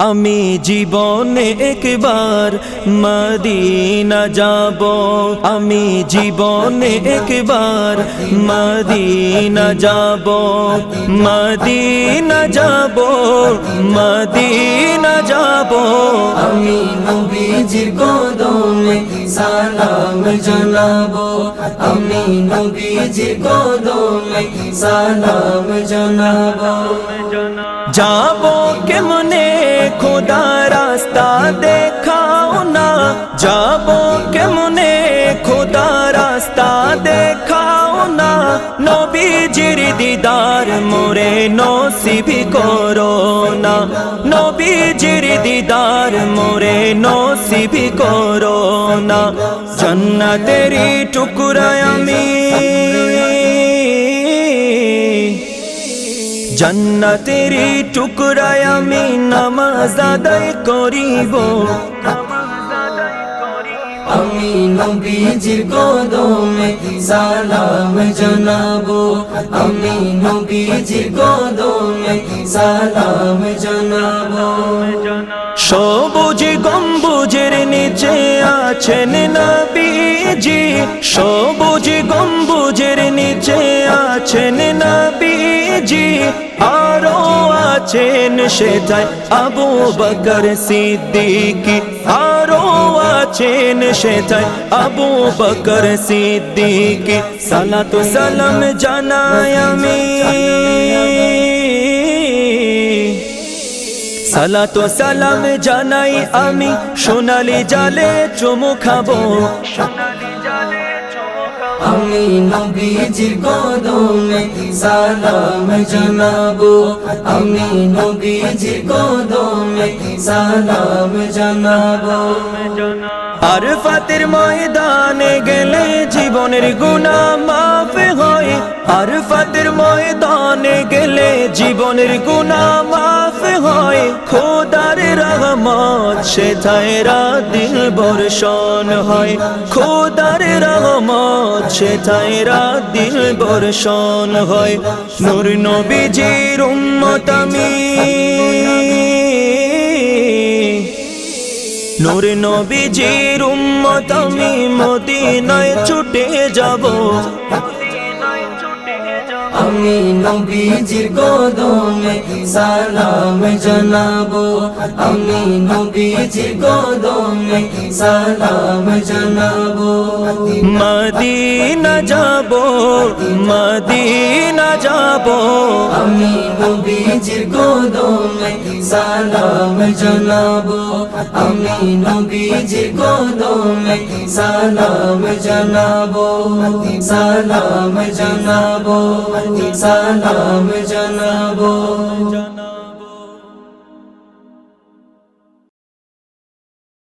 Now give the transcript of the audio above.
আমি জীবনে একবার মদিনা যাব। আমি জীবনে একবার মদিনা যাব। মদিনা যাব মদিনা যাব। আমি নবীজির কদমে সালাম জানাব। আমি নবীজির কদমে সালাম জানাব। যাব কেমনে? রাস্তা দেখাও না, নবীজির দিদার মোরে নসিবি করো না। নবীজির দিদার মোরে নসিবি করো না। জন্নতেরি টুকরায় আমি জন্নতেরি টুকরায় আমি নামাজ আদায় করিব। আমি নবীজির কদমে সালাম জানাব। আমি নবীজির কদমে সালাম জানাব। সবুজ গম্বুজের নিচে আছেন নবীজি। সবুজ গম্বুজের নিচে আছেন নবীজি। আরও আছেন সেটাই আবু বকর সিদ্দিকি। আছেন সেটাই আবু বকর সিদ্দিক সালাতু সালাম জানাই আমি সালাতু সালাম জানাই আমি সোনালি জালে চুমু খাব আমি নবীজির কদমে সালাম জানাব আমি নবীজির কদমে সালাম জানাব আর ফাতের ময়দানে গেলে জীবনের গুণা মাফ হয়। আর ফাতের ময়দানে গেলে জীবনের গুণা মাফ হয়। খোদার রহমত সেথায় দিল বর্ষণ হয়। খোদার রহমত সেথায় দিল বর্ষণ হয়। নূর নবীজির উম্মত নূর নবীজির উম্মত আমি মদিনায় ছুটে যাব। আমি নবীজির কদমে সালাম জানাব। আমি নবীজির কদমে সালাম জানাব। মদিনা যাব মদিনা যাব। আমি নবীজির গোদমে সালাম জানাব। আমি নবীজির গোদমে সালাম জানাব। সালাম জানাব। সালাম জানাব।